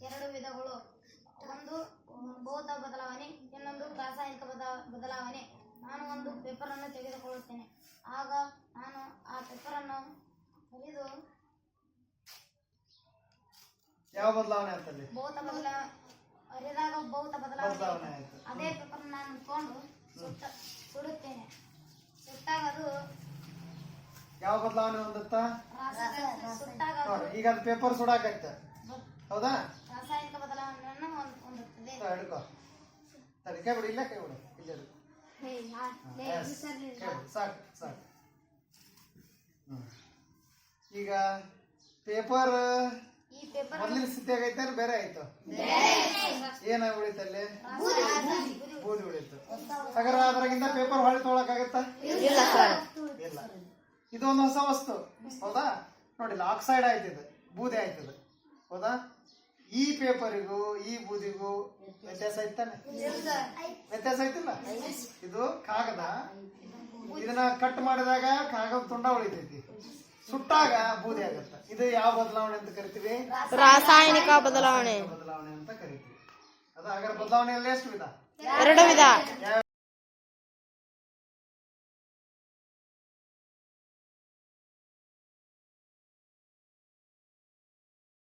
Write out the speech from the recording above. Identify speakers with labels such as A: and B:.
A: ಎರಡು ವಿಧಗಳು. ಒಂದು ಭೌತ ಬದಲಾವಣೆ ಇನ್ನೊಂದು ರಾಸಾಯನಿಕ ಬದ ಬದಲಾವಣೆ. ನಾನು ಒಂದು ಪೇಪರನ್ನು ತೆಗೆದುಕೊಳ್ಳುತ್ತೇನೆ. ಆಗ ನಾನು ಆ ಪೇಪರನ್ನು ಹರಿದು
B: ಯಾವ ಬದಲಾವಣೆ ಆಗ್ತದೆ
A: ಭೌತ ಬದಲಾವಣೆ ಹರಿದಾಗ ಭೌತ ಬದಲಾವಣೆ. ಅದೇ ಪೇಪರ್ ನಾನು ತಗೊಂಡು ಸುತ್ತ ಸುಡುತ್ತೇನೆ. ಸುಟ್ಟಾಗ ಅದು
B: ಯಾವ ಬದಲಾವಣೆ ಹೊಂದುತ್ತಾ?
A: ಸುಟ್ಟಾಗ
B: ಈಗ ಅದು ಪೇಪರ್ ಸುಡಾಕೈತೆ ಹೌದಾ
A: ರಾಸಾಯನಿಕ ಬದಲಾವಣೆಯನ್ನು ಹೊಂದ್- ಹೊಂದುತ್ತದೆ
B: ತ- ಹಿಡ್ಕೋ ಸರಿ ಕೈ ಬಿಡು ಇಲ್ಲ ಕೈ ಬಿಡು ಇಲ್ಲ. ಸಾಕು ಸಾಕು. ಈಗ ಪೇಪರ್ ಮೊದಲಿನ ಸ್ಥಿತಿ ಆಗೈತೆ ಬೇರೆ ಆಯ್ತು. ಏನಾಗಿ ಉಳಿತಲ್ಲಿ ಬೂದಿ ಉಳಿತು. ಹಾಗಾದ್ರೆ ಅದ್ರಾಗಿಂದ ಪೇಪರ್ ಹೊಳೆ ತೊಗೊಳಕಾಗತ್ತಾ
C: ಇಲ್ಲ ಸರ್
B: ಇಲ್ಲ. ಇದು ಒಂದು ಹೊಸ ವಸ್ತು. ಹೌದಾ? ನೋಡಿಲ್ಲ ಆಕ್ಸೈಡ್ ಆಯ್ತಿದೆ ಬೂದಿ ಆಯ್ತದೆ ಹೌದಾ? ಈ ಪೇಪರಿಗೂ ಈ ಬೂದಿಗೂ ವ್ಯತ್ಯಾಸ ಐತಾನೆ ವ್ಯತ್ಯಾಸ ಐತಿಲ್ಲ ಇದು ಕಾಗದ. ಇದನ್ನ ಕಟ್ ಮಾಡಿದಾಗ ಕಾಗದ ತುಂಡ ಉಳಿತೈತಿ. ಸುಟ್ಟಾಗ ಬೂದಿ ಆಗತ್ತ. ಇದು ಯಾವ ಬದಲಾವಣೆ ಅಂತ ಕರಿತೀವಿ?
C: ರಾಸಾಯನಿಕ ಬದಲಾವಣೆ.
B: ಬದಲಾವಣೆ ಅಂತ ಕರಿತೀವಿ. ಅದು ಹಾಗಾದ್ರೆ ಬದಲಾವಣೆಯಲ್ಲಿ ಎಷ್ಟು ವಿಧ?
C: ಎರಡು ವಿಧ.